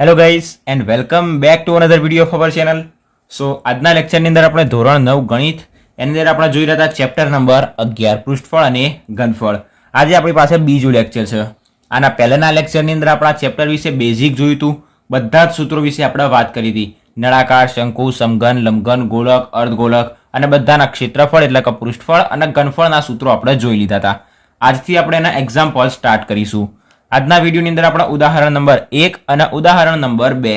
Hello guys and welcome back to another video of channel so આજના લેક્ચરની અંદર આપણે ધોરણ નવ ગણિત, એની અંદર આપણે જોઈ રહ્યા હતા ચેપ્ટર નંબર અગિયાર, પૃષ્ઠફળ અને ઘનફળ. આજે આપણી પાસે બીજું લેક્ચર છે. આના પહેલાના લેક્ચરની અંદર આપણા ચેપ્ટર વિશે બેઝિક જોયું હતું. બધા જ સૂત્રો વિશે આપણે વાત કરી હતી. નળાકાર, શંકુ, સમઘન લંબઘન ગોળક અર્ધગોળક અને બધાના ક્ષેત્રફળ એટલે કે પૃષ્ઠફળ અને ઘનફળના સૂત્રો આપણે જોઈ લીધા હતા. આજથી આપણે એના એક્ઝામ્પલ સ્ટાર્ટ કરીશું. આજના વિડીયોની અંદર આપણા ઉદાહરણ નંબર એક અને ઉદાહરણ નંબર બે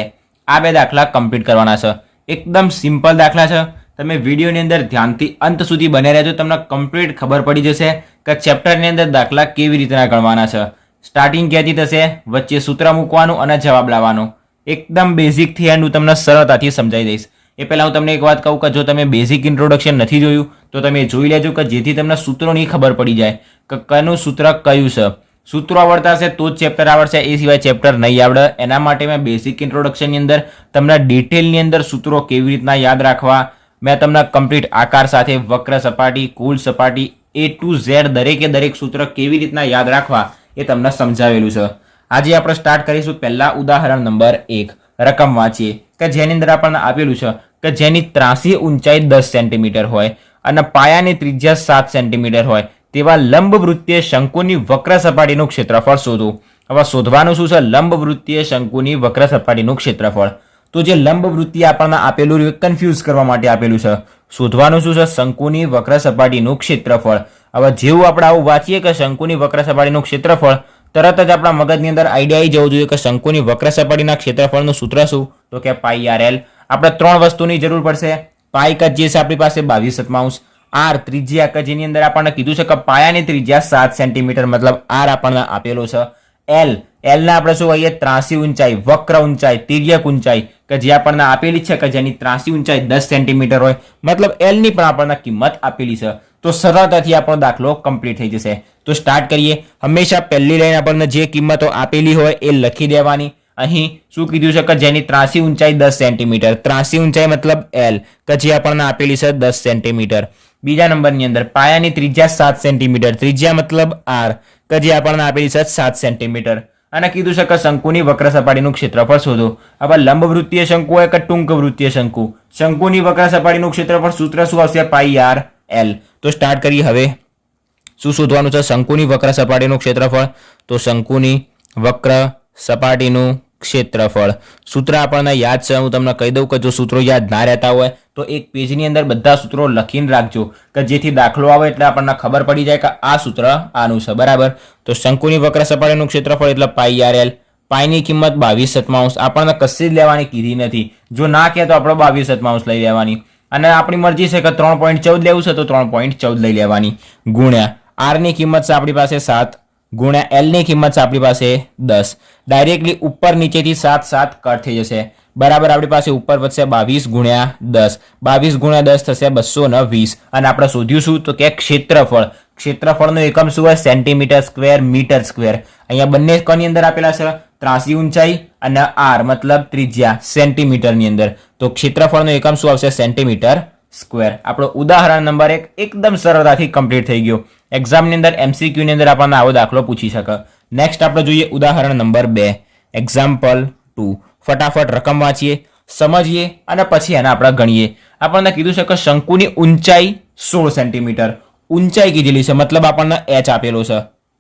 આ બે દાખલા કમ્પ્લીટ કરવાના છે. એકદમ સિમ્પલ દાખલા છે. તમે વિડીયોની અંદર ધ્યાનથી અંત સુધી બને રહેજો. તમને કમ્પ્લીટ ખબર પડી જશે કે ચેપ્ટરની અંદર દાખલા કેવી રીતના ગણવાના છે. સ્ટાર્ટિંગ ક્યાંથી થશે? વચ્ચે સૂત્ર મૂકવાનું અને જવાબ લાવવાનો. એકદમ બેઝિકથી એન્ડ હું તમને સરળતાથી સમજાવી દઈશ. એ પહેલાં હું તમને એક વાત કહું કે જો તમે બેઝિક ઇન્ટ્રોડક્શન નથી જોયું, તો તમે જોઈ લેજો કે જેથી તમને સૂત્રોની ખબર પડી જાય કે કયું સૂત્ર કયું છે. સૂત્રો આવડતા હશે, તો જ ચેપ્ટર આવડશે, એ સિવાય ચેપ્ટર નહીં આવડે. એના માટે મેં બેઝિક ઇન્ટ્રોડક્શનની અંદર તમને ડિટેલની અંદર સૂત્રો કેવી રીતના યાદ રાખવા, મેં તમને કમ્પ્લીટ આકાર સાથે વક્ર સપાટી, કુલ સપાટી એ ટુ ઝેડ દરેકે દરેક સૂત્ર કેવી રીતના યાદ રાખવા એ તમને સમજાવેલું છે. આજે આપણે સ્ટાર્ટ કરીશું પહેલાં ઉદાહરણ નંબર એક, રકમ વાંચીએ, કે જેની અંદર આપણને આપેલું છે કે જેની ત્રાસી ઊંચાઈ દસ સેન્ટીમીટર હોય અને પાયાની ત્રિજ્યા સાત સેન્ટીમીટર હોય. તેવા લંબ લંબવૃત્તીય શંકુની વક્ર સપાટીનું ક્ષેત્રફળ શોધો. હવે શોધવાનું શું છે? લંબ લંબવૃત્તીય શંકુની વક્ર સપાટીનું ક્ષેત્રફળ. તો જે લંબ વૃત્તિ આપણને આપેલું રહ્યું કન્ફ્યુઝ કરવા માટે આપેલું છે. શોધવાનું શું છે? શંકુની વક્ર સપાટીનું ક્ષેત્રફળ. હવે જેવું આપણે આવું વાંચીએ કે શંકુની વક્ર સપાટીનું ક્ષેત્રફળ, તરત જ આપણા મગજની અંદર આઈડિયા આવી જવું જોઈએ કે શંકુની વક્ર સપાટીના ક્ષેત્રફળનું સૂત્ર શું? તો કે પાઈ આર એલ આપણે ત્રણ વસ્તુની જરૂર પડશે. પાઈ કે જે છે આપણી પાસે? બાવીસ સત્તાવંશ આર ત્રિજ્યા કે જેની અંદર આપણને કીધું છે કે પાયાની ત્રિજ્યા સાત સેન્ટીમીટર, મતલબ આર આપણને આપેલો છે. એલ એલને આપણે શું કહીએ? ત્રાસી ઊંચાઈ, વક્ર ઊંચાઈ, તિર્યક ઊંચાઈ, કે જે આપણને આપેલી છે કે જેની ત્રાસી ઊંચાઈ દસ સેન્ટીમીટર હોય. મતલબ એલની પણ આપણને કિંમત આપેલી છે. તો સરળતાથી આપણો દાખલો કમ્પ્લીટ થઈ જશે. તો સ્ટાર્ટ કરીએ. હંમેશા પહેલી લાઈન આપણને જે કિંમતો આપેલી હોય એ લખી દેવાની. અહીં શું કીધું છે કે જેની ત્રાસી ઊંચાઈ દસ સેન્ટીમીટર. ત્રાસી ઊંચાઈ મતલબ એલ કે જે આપણને આપેલી છે દસ સેન્ટીમીટર. બીજા નંબરની અંદર પાયાની ત્રિજ્યા સાત સેન્ટીમીટર. ત્રિજ્યા મતલબ આર. કે જે આપણને આપેલી છે સાત સેન્ટીમીટર. અને કીધું છે કે શંકુની વક્ર સપાટીનું ક્ષેત્રફળ શોધો. હવે લંબવૃત્તીય શંકુ હોય કે ટૂંક વૃત્તીય શંકુ? શંકુની વક્ર સપાટીનું ક્ષેત્રફળ સૂત્ર શું આવશે? Pi r l. તો સ્ટાર્ટ કરીએ હવે. શું શોધવાનું છે? શંકુની વક્ર સપાટીનું ક્ષેત્રફળ. તો શંકુની વક્ર સપાટીનું ક્ષેત્રફળ. સૂત્ર આપણને યાદ છે, હું તમને કહી દઉં કે જો સૂત્રો યાદ ના રહેતા હોય, તો એક પેજની અંદર બધા સૂત્રો લખીને રાખજો, કે જેથી દાખલો આવે એટલે આપણને ખબર પડી જાય કે આ સૂત્ર આનું છે, બરાબર? તો શંકુની વક્ર સપાટીનું ક્ષેત્રફળ એટલે પાઈ આર એલ. પાઈની કિંમત બાવીસ સત્તાવંશ આપણને કશી જ લેવાની કીધી નથી. જો ના કહે તો આપણે બાવીસ સત્તાવંશ લઈ લેવાની. અને આપણી મરજી છે કે ત્રણ પોઈન્ટ ચૌદ લેવું છે, તો ત્રણ પોઈન્ટ ચૌદ લઈ લેવાની. ગુણ્યા, આરની કિંમત છે આપણી પાસે સાત. ગુણ્યા એલની કિંમત છે આપણી પાસે દસ. ડાયરેક્ટલી ઉપર નીચેથી સાત સાત કટ થઈ જશે. બરાબર આપણી પાસે ઉપર વધશે બાવીસ ગુણ્યા દસ. બાવીસ ગુણ્યા દસ થશે બસો ને વીસ. અને આપણે શોધ્યું શું? તો કે ક્ષેત્રફળ. ક્ષેત્રફળનો એકમ શું હોય? Centimetre square, metre square. અહીંયા બંને કોની અંદર આપેલા છે. ત્રાસી ઊંચાઈ અને આર, મતલબ ત્રિજ્યા સેન્ટીમીટરની અંદર. તો ક્ષેત્રફળનો એકમ શું આવશે? Centimetre square. આપણો ઉદાહરણ નંબર એક એકદમ સરળતાથી કમ્પ્લીટ થઈ ગયો. એક્ઝામની અંદર એમસીક્યુની અંદર આપણને આવો દાખલો પૂછી શકે. નેક્સ્ટ આપણે જોઈએ ઉદાહરણ નંબર બે એક્ઝામ્પલ ટુ ફટાફટ રકમ વાંચીએ, સમજીએ અને પછી એને આપણે ગણીએ. આપણને કીધું છે કે શંકુની ઊંચાઈ સોળ સેન્ટીમીટર ઊંચાઈ કીધેલી છે, મતલબ આપણને એચ આપેલો છે.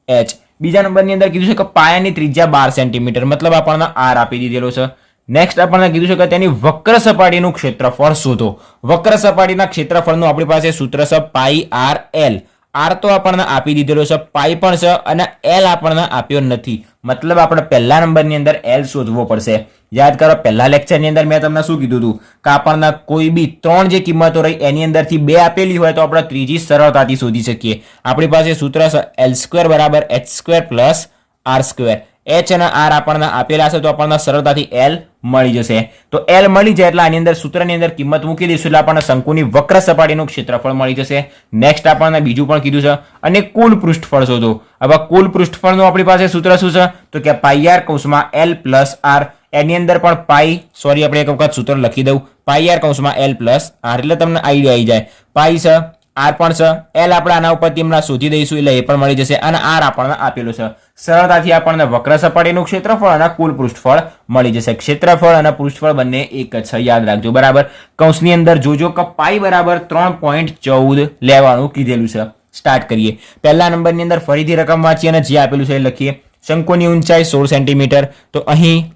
એચ બીજા નંબરની અંદર કીધું છે કે પાયાની ત્રિજ્યા બાર સેન્ટીમીટર મતલબ આપણને આર આપી દીધેલો છે. નેક્સ્ટ આપણને કીધું છે કે તેની વક્ર સપાટીનું ક્ષેત્રફળ શોધો. વક્ર સપાટીના ક્ષેત્રફળનું આપણી પાસે સૂત્ર છે પાઈ આર એલ આર તો આપણને આપી દીધેલો છે, પાઈ પણ છે અને એલ આપણને આપ્યો નથી. મતલબ આપણે પહેલા નંબરની અંદર એલ શોધવો પડશે. યાદ કરો, પહેલા લેક્ચરની અંદર મેં તમને શું કીધું હતું? કે આપણને કોઈ બી ત્રણ જે કિંમતો રહી એની અંદરથી બે આપેલી હોય તો આપણે ત્રીજી સરળતાથી શોધી શકીએ. આપણી પાસે સૂત્ર છે એલ સ્ક્વેર બરાબર h square plus r square. H અને આર આપણને આપેલા હશે તો આપણને સરળતાથી એલ મળી જશે. તો એલ મળી જાય એટલે આની અંદર સૂત્રની અંદર કિંમત મૂકી દઈશું એટલે આપણને શંકુની વક્ર સપાટીનું ક્ષેત્રફળ મળી જશે. નેક્સ્ટ આપણને બીજું પણ કીધું છે, અને કુલ પૃષ્ઠફળ શોધો. હવે કુલ પૃષ્ઠફળનું આપણી પાસે સૂત્ર શું છે? તો કે પાઈ આર કૌંસમાં એલ પ્લસ આર એની અંદર પણ પાઈ સોરી આપણે એક વખત સૂત્ર લખી દઉં. પાઈ આર કૌંસમાં એલ પ્લસ આર એટલે તમને આઈડિયા આવી જાય. પાઈ છે આર પણ છે. એલ આપણે આના ઉપરથી હમણાં શોધી દઈશું, એટલે એ પણ મળી જશે, અને આર આપણને આપેલું છે. સરળતાથી આપણને વક્ર સપાટીનું ક્ષેત્રફળ અને કુલ પૃષ્ઠફળ મળી જશે. ક્ષેત્રફળ અને પૃષ્ઠફળ બંને એક જ છે. યાદ રાખજો. બરાબર? કૌંસની અંદર જોજો કે પાઈ બરાબર ત્રણ પોઈન્ટ ચૌદ લેવાનું કીધેલું છે. સ્ટાર્ટ કરીએ. પહેલા નંબરની અંદર ફરીથી રકમ વાંચીએ અને જે આપેલું છે એ લખીએ. શંકુની ઊંચાઈ સોળ સેન્ટીમીટર. તો અહીં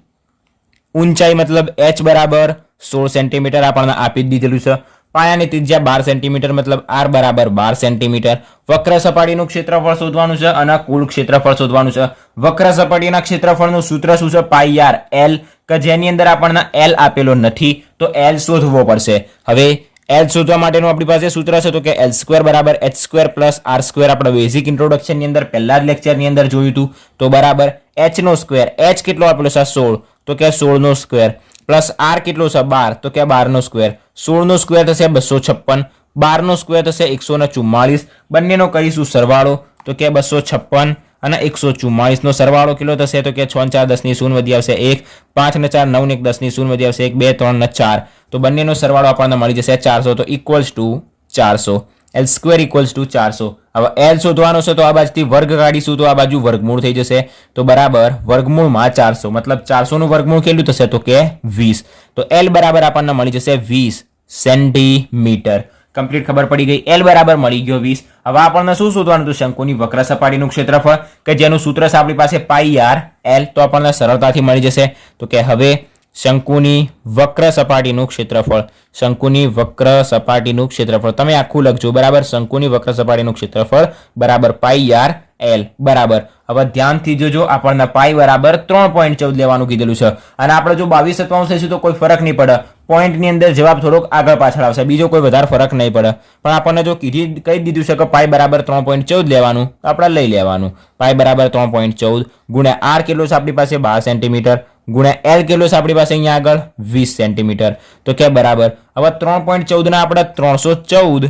ઊંચાઈ મતલબ એચ બરાબર સોળ સેન્ટીમીટર આપણને આપી દીધેલું છે. પાયાની ત્રિજ્યા બાર સેન્ટીમીટર, મતલબ આર બરાબર બાર સેન્ટીમીટર. વક્ર સપાટીનું ક્ષેત્રફળ શોધવાનું છે અને કુલ ક્ષેત્રફળ શોધવાનું છે. વક્ર સપાટીના ક્ષેત્રફળનું સૂત્ર શું છે? પાઈ આર, એલ, કે જેની અંદર આપણને એલ આપેલો નથી, તો એલ શોધવો પડશે. હવે, એલ શોધવા માટેનું આપણી પાસે સૂત્ર છે, તો કે એલ સ્ક્વેર બરાબર h square plus r square. આપણે બેઝિક ઇન્ટ્રોડક્શનની અંદર, પહેલા જ લેક્ચરની અંદર જોયું હતું. તો બરાબર એચ નો સ્ક્વેર. એચ કેટલો આપેલો છે? સોળ. તો કે સોળ નો સ્ક્વેર. પ્લસ આર કેટલો છે? બાર. તો કે બાર નો સ્ક્વેર. સોળ નો સ્ક્વેર થશે બસો છપ્પન. બાર નો સ્ક્વેર થશે એકસો ને ચુમ્માળીસ. બંનેનો કરીશું સરવાળો. તો કે બસો છપ્પન અને એકસો ચુમ્માળીસનો સરવાળો કેટલો થશે? તો કે છ ચાર દસની શૂન્ય વધી આવશે એક. પાંચ ને ચાર નવ ને એક દસની શૂન્ય વધી આવશે એક. બે, ત્રણ ને ચાર. તો બંનેનો સરવાળો આપણને મળી જશે ચારસો. તો ઇક્વલ્સ ટુ ચારસો. એલ સ્ક્વેર ઇક્વલ્સ ટુ ચારસો. હવે એલ શોધવાનો છે તો આ બાજુથી વર્ગ કાઢીશું તો આ બાજુ વર્ગમૂળ થઈ જશે. તો બરાબર વર્ગમૂળમાં ચારસો. મતલબ ચારસોનું વર્ગમૂળ કેટલું થશે તો કે વીસ. તો એલ બરાબર આપણને મળી જશે વીસ સેન્ટીમીટર. કમ્પ્લીટ ખબર પડી ગઈ? એલ બરાબર મળી ગયો વીસ. હવે આપણને શું શોધવાનું હતું શંકુની વક્ર સપાટીનું ક્ષેત્રફળ, કે જેનું સૂત્ર છે આપણી પાસે પાઈ આર એલ તો આપણને સરળતાથી મળી જશે. તો કે હવે શંકુની વક્ર સપાટીનું ક્ષેત્રફળ. શંકુની વક્ર સપાટીનું ક્ષેત્રફળ. તમે આખું લખજો. બરાબર? શંકુની વક્ર સપાટીનું ક્ષેત્રફળ બરાબર પાઈ આર એલ. બરાબર? હવે ધ્યાનથી જોજો, આપણને પાઈ બરાબર ત્રણ પોઈન્ટ ચૌદ લેવાનું કીધેલું છે. અને આપણે જો બાવીસ સત્તાવન થઈશું તો કોઈ ફરક નહીં પડે. પોઈન્ટની અંદર જવાબ થોડોક આગળ પાછળ આવશે. બીજો કોઈ વધારે ફરક નહીં પડે. પણ આપણને જો કીધી, કહી દીધું છે કે પાઈ બરાબર ત્રણ પોઈન્ટ ચૌદ લેવાનું આપણે લઈ લેવાનું. પાઈ બરાબર ત્રણ પોઈન્ટ ચૌદ ગુણ્યા આર કેટલું છે આપણી પાસે? બાર સેન્ટીમીટર ગુણ્યા એલ કેટલું છે આપણી પાસે અહીંયા આગળ? વીસ સેન્ટીમીટર. તો કે બરાબર? હવે ત્રણ પોઈન્ટ ચૌદના આપણે ત્રણસો ચૌદ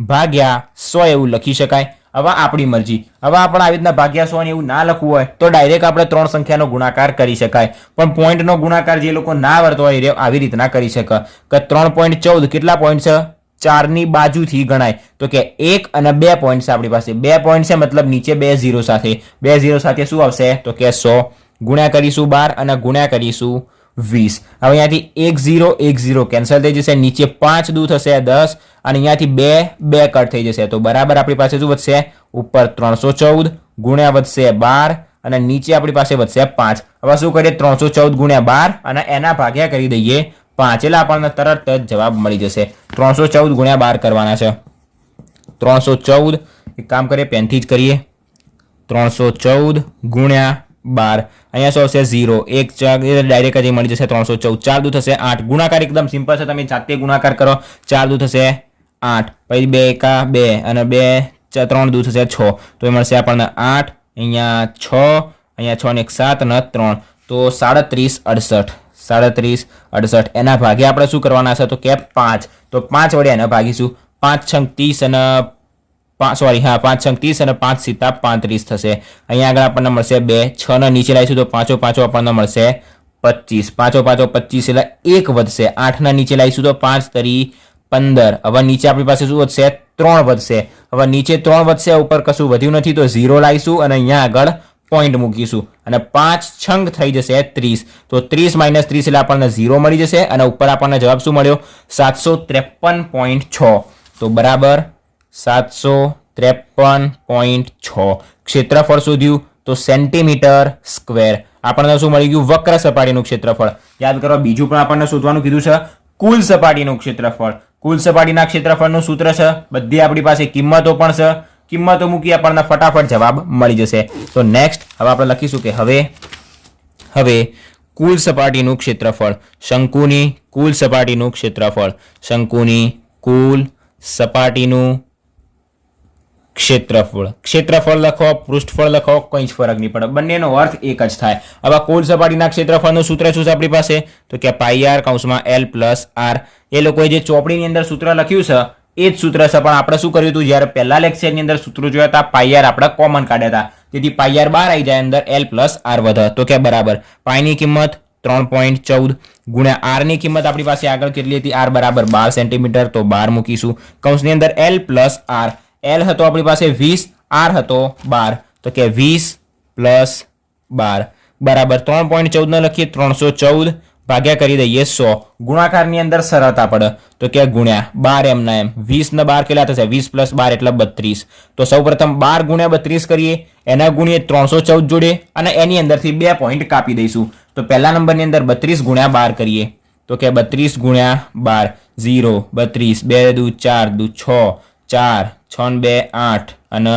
ભાગ્યા સો એવું લખી શકાય. હવે આપણી મરજી. હવે આપણે આવી રીતના ભાગ્યા સો ને એવું ના લખવું હોય, તો ડાયરેક્ટ આપણે ત્રણ સંખ્યાનો ગુણાકાર કરી શકાય. પણ પોઈન્ટનો ગુણાકાર જે લોકો ના આવડતો હોય, એ આવી રીતના કરી શકે. કે ત્રણ પોઈન્ટ ચૌદ કેટલા પોઈન્ટ છે? ચારની બાજુથી ગણાય. તો કે એક અને બે પોઈન્ટ છે આપણી પાસે. બે પોઈન્ટ છે, મતલબ નીચે બે ઝીરો સાથે. બે ઝીરો સાથે શું આવશે? તો કે સો. ગુણ્યા કરીશું બાર અને ગુણ્યા કરીશું વીસ. હવે અહીંયાથી એક ઝીરો એક ઝીરો કેન્સલ થઈ જશે. નીચે પાંચ દૂ થશે દસ અને અહીંયાથી બે બે કટ થઈ જશે. તો બરાબર આપણી પાસે શું વધશે? ઉપર ત્રણસો ચૌદ ગુણ્યા વધશે બાર અને નીચે આપણી પાસે વધશે પાંચ. હવે શું કરીએ? ત્રણસો ચૌદ ગુણ્યા બાર અને એના ભાગ્યા કરી દઈએ પાંચ. એટલે આપણને તરત જ જવાબ મળી જશે. ત્રણસો ચૌદ ગુણ્યા બાર કરવાના છે. ત્રણસો ચૌદ. એક કામ કરીએ, પેનથી જ કરીએ. ત્રણસો ચૌદ ગુણ્યા બાર. અહીંયા શું આવશે ઝીરો એક ચાર ડાયરેક્ટ જ મળી જશે ત્રણસો ચૌદ. ચાર દુ થશે આઠ. ગુણાકાર એકદમ સિમ્પલ છે. તમે જાતે ગુણાકાર કરો. ચાર દુ થશે આઠ. પછી બે એકા બે અને બે ત્રણ દુ થશે છ. તો એ મળશે આપણને આઠ. અહીંયા છ અહીંયા છ ને એક સાત અને ત્રણ. તો સાડત્રીસ અડસઠ. સાડત્રીસ અડસઠ. એના ભાગે આપણે શું કરવાના છે? તો કે પાંચ. તો પાંચ વડે એને ભાગીશું. પાંચ છંગ ત્રીસ અને સોરી હા, પાંચ છંગ ત્રીસ અને પાંચ સીતા પાંત્રીસ થશે. અહીંયા આગળ આપણને મળશે બે, છ ને નીચે લાવીશું તો પાંચો પાંચો આપણને મળશે પચીસ. પાંચો પાંચો પચીસ એટલે એક વધશે. આઠના નીચે લાવીશું તો પાંચ તરી પંદર. હવે નીચે આપણી પાસે શું વધશે? ત્રણ વધશે. હવે નીચે ત્રણ વધશે, ઉપર કશું વધ્યું નથી તો ઝીરો લાવીશું અને અહીંયા આગળ પોઈન્ટ મૂકીશું. અને પાંચ છંગ થઈ જશે ત્રીસ. તો ત્રીસ માઇનસ ત્રીસ એટલે આપણને ઝીરો મળી જશે અને ઉપર આપણને જવાબ શું મળ્યો? સાતસો ત્રેપન પોઈન્ટ છ. તો બરાબર સાતસો ત્રેપન પોઈન્ટ છ. ક્ષેત્રફળ શોધ્યું તો સેન્ટીમીટર સ્ક્વેર. આપણને શું મળી ગયું? વક્ર સપાટીનું ક્ષેત્રફળ. યાદ કરો, બીજું પણ આપણને શોધવાનું કીધું છે, કુલ સપાટીનું ક્ષેત્રફળ. કુલ સપાટીના ક્ષેત્રફળનું સૂત્ર છે, બધી આપણી પાસે કિંમતો પણ છે. કિંમતો મૂકી આપણને ફટાફટ જવાબ મળી જશે. તો નેક્સ્ટ હવે આપણે લખીશું કે હવે હવે કુલ સપાટીનું ક્ષેત્રફળ. શંકુની કુલ સપાટીનું ક્ષેત્રફળ. શંકુની કુલ સપાટીનું ક્ષેત્રફળ. ક્ષેત્રફળ લખો, પૃષ્ઠફળ લખો, કંઈ જ ફરક નહીં પડે. બંનેનો અર્થ એક જ થાય. હવે કુલ સપાટીના ક્ષેત્રફળનું સૂત્ર શું છે આપણી પાસે? તો કે પાઈ આર કૌંસમાં એલ પ્લસ આર એ લોકોએ જે ચોપડીની અંદર સૂત્ર લખ્યું છે, એ જ સૂત્ર છે. પણ આપણે શું કર્યું હતું? જ્યારે પહેલા લેક્ચરની અંદર સૂત્રો જોયા હતા પાઈ આર આપણે કોમન કાઢ્યા હતા. તેથી પાઈ આર બાર આવી જાય, અંદર એલ પ્લસ આર વધે. તો કે બરાબર. પાઈની કિંમત ત્રણ પોઈન્ટ ચૌદ ગુણ્યા આરની કિંમત આપણી પાસે આગળ કેટલી હતી? આર બરાબર બાર સેન્ટીમીટર તો બાર મૂકીશું. કૌંસની અંદર એલ પ્લસ આર એલ હતો આપણી પાસે વીસ આર હતો બાર. તો કે વીસ પ્લસ બાર. બરાબર, ત્રણ પોઈન્ટ ચૌદ લખીએ, ત્રણસો ચૌદ ભાગ્યા કરી દઈએ સો. ગુણાકારની અંદર સરળતા પડે. તો કે ગુણ્યા બાર એમના એમ. વીસ ને બાર કેટલા થશે? વીસ પ્લસ બાર એટલે બત્રીસ. તો સૌ પ્રથમ બાર ગુણ્યા બત્રીસ કરીએ, એના ગુણીએ ત્રણસો ચૌદ જોડે અને એની અંદરથી બે પોઈન્ટ કાપી દઈશું. તો પહેલા નંબરની અંદર બત્રીસ ગુણ્યા બાર કરીએ. તો કે બત્રીસ ગુણ્યા બાર. ઝીરો, બત્રીસ, બે, દુ, ચાર, દુ, છ, ચાર છ બે, આઠ અને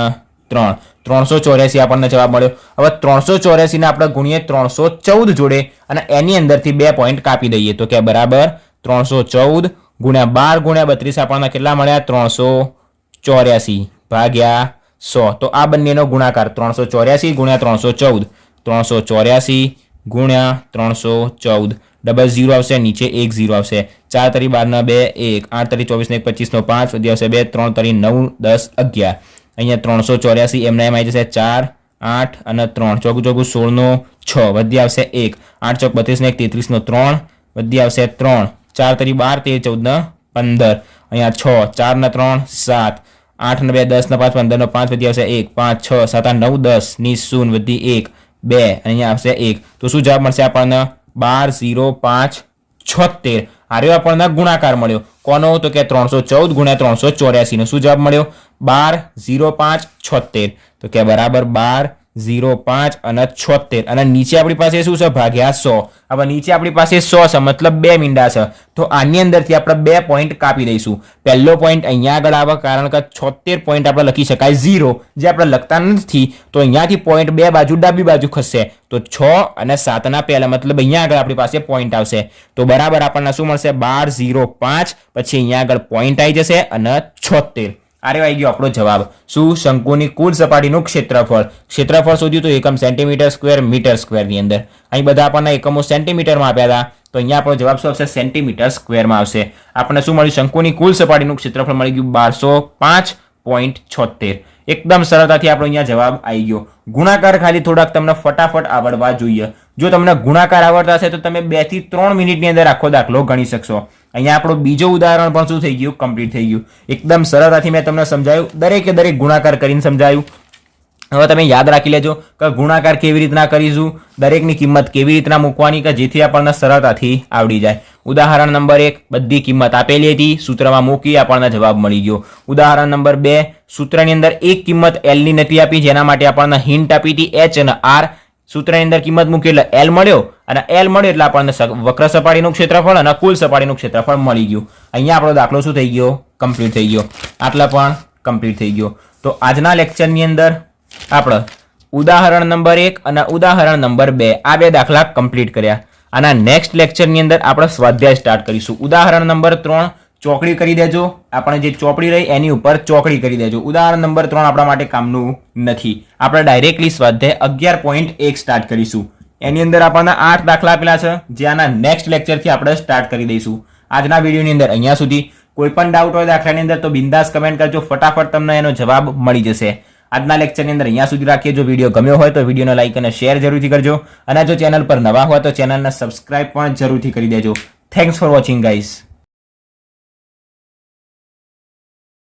ત્રણ. ત્રણસો ચોર્યાસી આપણને જવાબ મળ્યો. હવે ત્રણસો ચોર્યાસીને આપણે ગુણીએ ત્રણસો ચૌદ જોડે અને એની અંદરથી બે પોઈન્ટ કાપી દઈએ. તો કે બરાબર ત્રણસો ચૌદ ગુણ્યા બાર ગુણ્યા બત્રીસ આપણને કેટલા મળ્યા? ત્રણસો ચોર્યાસી ભાગ્યા સો. તો આ બંનેનો ગુણાકાર ત્રણસો ચોર્યાસી ગુણ્યા ત્રણસો ચૌદ. ત્રણસો ચોર્યાસી ગુણ્યા ત્રણસો ચૌદ. ડબલ ઝીરો આવશે, નીચે એક ઝીરો આવશે. ચાર તરી બારના બે, એક. આઠ તરી ચોવીસને એક, પચીસનો પાંચ, વધી આવશે બે, ત્રણ તરી નવ, દસ, અગિયાર. અહીંયા ત્રણસો ચોર્યાસી, એમના એમ આવી જશે ચાર, આઠ અને ત્રણ. ચોગું ચોગું સોળનો છ, વધી આવશે એક. આઠ ચોક બત્રીસને એક, તેત્રીસનો ત્રણ, વધી આવશે ત્રણ. ચાર તરી બાર, તેર ચૌદને પંદર. અહીંયા છ ચાર ને ત્રણ, સાત. આઠ ને બે, દસ ને પાંચ પંદર નો પાંચ, વધી આવશે એક. પાંચ, છ, સાત આ નવ, દસ. ની શૂન્ય વધી એક, બે. અહીંયા આવશે એક. તો શું જવાબ મળશે આપણને? બાર, ઝીરો, પાંચ છોતેર આર્યો આપણને ગુણાકાર મળ્યો. કોનો તો કે ત્રણસો ચૌદ ગુણ્યા ત્રણસો ચોર્યાસીનો. શું જવાબ મળ્યો? બાર, ઝીરો, પાંચ છોતેર તો કે બરાબર બાર ઝીરો પાંચ અને છોતેર. અને નીચે આપણી પાસે શું છે? ભાગ્યા સો. હવે નીચે આપણી પાસે સો છે, મતલબ બે મીંડા છે. તો આની અંદરથી આપણે બે પોઈન્ટ કાપી દઈશું. પહેલો પોઈન્ટ અહીંયા આગળ આવે, કારણ કે છોતેર પોઈન્ટ આપણે લખી શકાય ઝીરો. જે આપણે લખતા નથી, તો અહીંયાથી પોઈન્ટ બે બાજુ ડાબી બાજુ ખસશે તો છ અને સાતના પહેલા, મતલબ અહીંયા આગળ આપણી પાસે પોઈન્ટ આવશે. તો બરાબર આપણને શું મળશે? બાર, ઝીરો, પાંચ. પછી અહીંયા આગળ પોઈન્ટ આવી જશે અને છોતેર. આરે આવી ગયો આપણો જવાબ. શું શંકુની કુલ સપાટીનું ક્ષેત્રફળ? ક્ષેત્રફળ શોધ્યું તો એકમ સેન્ટીમીટર સ્ક્વેર મીટર સ્ક્વેરની અંદર. અહીં બધા આપણને એકમો સેન્ટીમીટરમાં આપ્યા હતા. તો અહીંયા આપણો જવાબ શું આવશે? સેન્ટીમીટર સ્ક્વેરમાં આવશે. આપણને શું મળ્યું? શંકુની કુલ સપાટીનું ક્ષેત્રફળ મળી ગયું બારસો પાંચ પોઈન્ટ છોતેર. એકદમ સરળતાથી આપણો અહીંયા જવાબ આવી ગયો. ગુણાકાર ખાલી થોડાક તમને ફટાફટ આવડવા જોઈએ. જો તમને ગુણાકાર આવડતા હશે તો તમે બેથી ત્રણ મિનિટની અંદર આખો દાખલો ગણી શકશો. અહીંયા આપણું બીજો ઉદાહરણ પણ શું થઈ ગયું? કમ્પ્લીટ થઈ ગયું. એકદમ સરળતાથી મેં તમને સમજાયું. દરેકે દરેક ગુણાકાર કરીને સમજાયું. હવે તમે યાદ રાખી લેજો કે ગુણાકાર કેવી રીતના કરીશું, દરેકની કિંમત કેવી રીતના મૂકવાની કે જેથી આપણને સરળતાથી આવડી જાય. ઉદાહરણ નંબર એક, બધી કિંમત આપેલી હતી, સૂત્રમાં મૂકી આપણને જવાબ મળી ગયો. ઉદાહરણ નંબર બે, સૂત્રની અંદર એક કિંમત એલની નથી આપી, જેના માટે આપણને હિન્ટ આપી હતી એચ અને આર સૂત્રની અંદર કિંમત મૂકી એટલે એલ મળ્યો. અને એલ મળ્યો એટલે આપણને વક્ર સપાટીનું ક્ષેત્રફળ અને કુલ સપાટીનું ક્ષેત્રફળ મળી ગયું. અહીંયા આપણો દાખલો શું થઈ ગયો? કમ્પ્લીટ થઈ ગયો. આટલા પણ કમ્પ્લીટ થઈ ગયો. તો આજના લેક્ચરની અંદર આપણે ઉદાહરણ નંબર એક અને ઉદાહરણ નંબર બે, આ બે દાખલા કમ્પ્લીટ કર્યા. આના નેક્સ્ટ લેક્ચરની અંદર આપણે સ્વાધ્યાય સ્ટાર્ટ કરીશું. ઉદાહરણ નંબર ત્રણ ચોકડી કરી દેજો. આપણે જે ચોપડી રહી એની ઉપર ચોકડી કરી દેજો. ઉદાહરણ નંબર ત્રણ આપણા માટે કામનું નથી. આપણે ડાયરેક્ટલી સ્વાધ્યાય અગિયાર પોઈન્ટ એક સ્ટાર્ટ કરીશું. એની અંદર આપણને આઠ દાખલા આપેલા છે, જે આના નેક્સ્ટ લેક્ચરથી આપણે સ્ટાર્ટ કરી દઈશું. આજના વિડીયોની અંદર અહીંયા સુધી. કોઈ પણ ડાઉટ હોય દાખલાની અંદર તો બિંદાસ કમેન્ટ કરજો. ફટાફટ તમને એનો જવાબ મળી જશે. આજના લેક્ચરની અંદર અહીંયા સુધી રાખીએ. જો વીડિયો ગમ્યો હોય તો વિડીયોને લાઇક અને શેર જરૂરથી કરજો. અને જો ચેનલ પર નવા હોય તો ચેનલને સબસ્ક્રાઇબ પણ જરૂરથી કરી દેજો. Thanks for watching guys